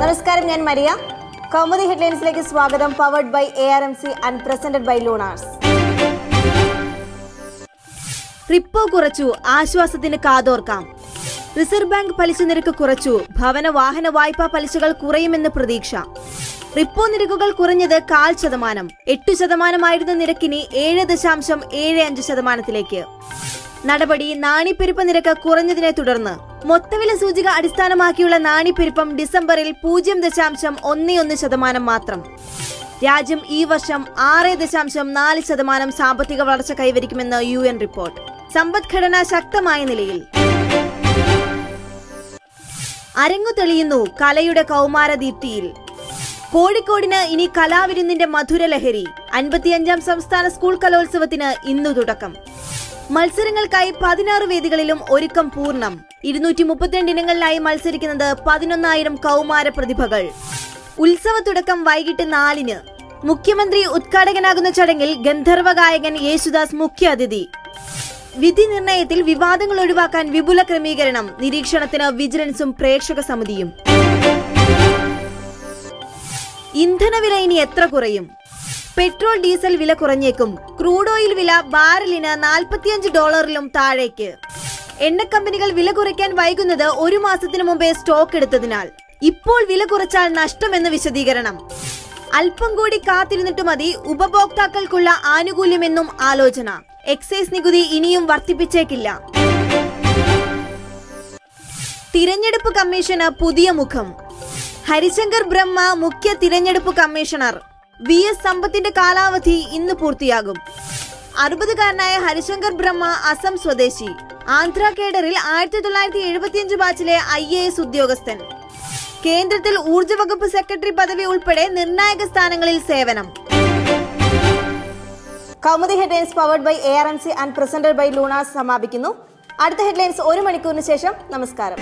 നമസ്കാരം ഞാൻ മരിയ. കൗമുദി ഹെഡ്ലൈൻസിലേക്ക് സ്വാഗതം. Powered by A R M C and presented by Lunars repo കുറച്ചു ആശ്വാസത്തിന് കാതോർക്കാം. റിസർവ് ബാങ്ക് പലിശ നിരക്ക് കുറച്ചു ഭവന വാഹന വായ്പാ പലിശകൾ കുറയുമെന്ന് പ്രതീക്ഷ. റിപ്പോ നിരക്കുകൾ കുറഞ്ഞത് കാൽ ശതമാനം എട്ടു ശതമാനമായിരുന്ന നിരക്കിനി ഏഴ് ദശാംശം ഏഴ് അഞ്ച് ശതമാനത്തിലേക്ക്. നടപടി നാണിപ്പെരുപ്പ നിരക്ക് കുറഞ്ഞതിനെ തുടർന്ന് മൊത്തവില സൂചിക അടിസ്ഥാനമാക്കിയുള്ള നാണിപ്പെരുപ്പം ഡിസംബറിൽ പൂജ്യം ദശാംശം ഒന്ന് ഒന്ന് ശതമാനം മാത്രം. രാജ്യം ഈ വർഷം ആറ് ദശാംശം നാല് ശതമാനം സാമ്പത്തിക വളർച്ച കൈവരിക്കുമെന്ന് യു എൻ റിപ്പോർട്ട്. സമ്പദ്ഘടന ശക്തമായ നിലയിൽ. അരങ്ങു തെളിയുന്നു കലയുടെ കൗമാരദീപ്തിയിൽ കോഴിക്കോടിന് ഇനി കലാവിരുന്നിന്റെ മധുരലഹരി അൻപത്തിയഞ്ചാം സംസ്ഥാന സ്കൂൾ കലോത്സവത്തിന് ഇന്നു തുടക്കം. മത്സരങ്ങൾക്കായി പതിനാറ് വേദികളിലും ഒരുക്കം പൂർണം. ഇരുന്നൂറ്റി മുപ്പത്തിരണ്ട് ഇനങ്ങളിലായി മത്സരിക്കുന്നത് പതിനൊന്നായിരം കൗമാര പ്രതിഭകൾ. ഉത്സവ തുടക്കം വൈകിട്ട് നാലിന് മുഖ്യമന്ത്രി ഉദ്ഘാടകനാകുന്ന ചടങ്ങിൽ ഗന്ധർവ ഗായകൻ യേശുദാസ് മുഖ്യ അതിഥി വിധി നിർണയത്തിൽ വിവാദങ്ങൾ ഒഴിവാക്കാൻ വിപുല ക്രമീകരണം നിരീക്ഷണത്തിന് വിജിലൻസും പ്രേക്ഷക സമിതിയും. ഇന്ധനവില ഇനി എത്ര കുറയും? പെട്രോൾ ഡീസൽ വില കുറഞ്ഞേക്കും. ക്രൂഡ് ഓയിൽ വില ബാരലിന് നാൽപ്പത്തിയഞ്ച് ഡോളറിലും താഴേക്ക്. എണ്ണ കമ്പനികൾ വില കുറയ്ക്കാൻ വൈകുന്നത് ഒരു മാസത്തിനു മുമ്പേ സ്റ്റോക്ക് എടുത്തതിനാൽ. ഇപ്പോൾ വില കുറച്ചാൽ നഷ്ടമെന്ന് വിശദീകരണം. അല്പം കൂടി കാത്തിരുന്നിട്ട് മതി ഉപഭോക്താക്കൾക്കുള്ള ആനുകൂല്യമെന്നും ആലോചന. എക്സൈസ് നികുതി ഇനിയും വർദ്ധിപ്പിച്ചേക്കില്ല. തിരഞ്ഞെടുപ്പ് കമ്മീഷന് പുതിയ മുഖം. ഹരിശങ്കർ ബ്രഹ്മ മുഖ്യ തിരഞ്ഞെടുപ്പ് കമ്മീഷണർ. വി എസ് സമ്പത്തിന്റെ കാലാവധി ഇന്ന് പൂർത്തിയാകും. അറുപതുകാരനായ ഹരിശങ്കർ ബ്രഹ്മ അസം സ്വദേശി. ആന്ധ്ര കേഡറിൽ ആയിരത്തി തൊള്ളായിരത്തി എഴുപത്തിയഞ്ച് ബാച്ചിലെ ഐ എ എസ് ഉദ്യോഗസ്ഥൻ. കേന്ദ്രത്തിൽ ഊർജ വകുപ്പ് സെക്രട്ടറി പദവി ഉൾപ്പെടെ നിർണായക സ്ഥാനങ്ങളിൽ സേവനം. Kaumudi headlines powered by A R M C and presented by Lunars സമാപിക്കുന്നു. അടുത്ത ഹെഡ്ലൈൻസ് ഒരു മണിക്കൂറിന് ശേഷം നമസ്കാരം.